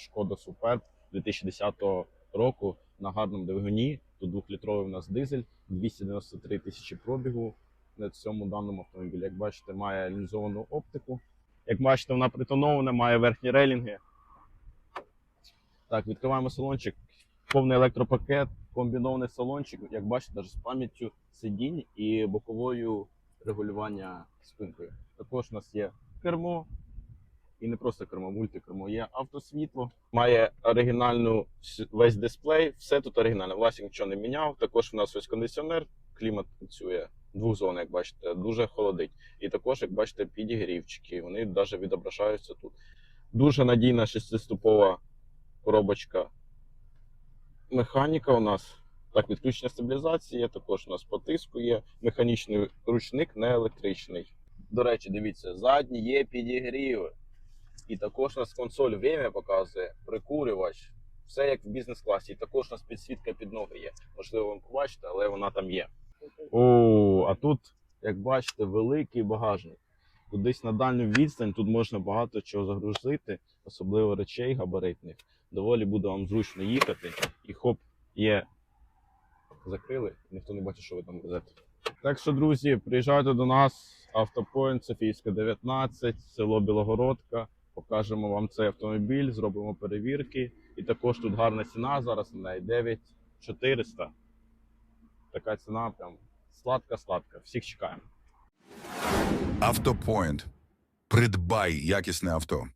Шкода Суперб 2010 року на гарному двигуні. Тут двохлітровий у нас дизель, 293 тисячі пробігу на цьому даному автомобілі. Як бачите, має лінзовану оптику. Як бачите, вона притонована, має верхні рейлінги. Так, відкриваємо салончик. Повний електропакет, комбінований салончик, як бачите, навіть з пам'яттю сидінь і боковою регулювання спинкою. Також у нас є кермо, і не просто кермо, мультикермо. Є автосвітло, має оригінальну весь дисплей, все тут оригінальне. Власник нічого не міняв. Також у нас ось кондиціонер, клімат працює. Двох зон, як бачите, дуже холодить. І також, як бачите, підігрівчики. Вони навіть відображаються тут. Дуже надійна шестиступова коробочка. Механіка у нас. Так, відключення стабілізації, також у нас потискує. Механічний ручник, не електричний. До речі, дивіться, задні є підігріви. І також у нас консоль время показує, прикурювач. Все як в бізнес-класі. І також у нас підсвітка під ноги є. Можливо, вам побачите, але вона там є. О, а тут, як бачите, великий багажник. Кудись на дальню відстань тут можна багато чого загрузити, особливо речей габаритних. Доволі буде вам зручно їхати. І хоп, є. Закрили, ніхто не бачить, що ви там везете. Так що, друзі, приїжджайте до нас, автопоінт Софійська 19, село Білогородка. Покажемо вам цей автомобіль, зробимо перевірки. І також тут гарна ціна зараз на неї 9400. Така ціна прям сладка-сладка. Всіх чекаємо. Автопоінт. Придбай якісне авто.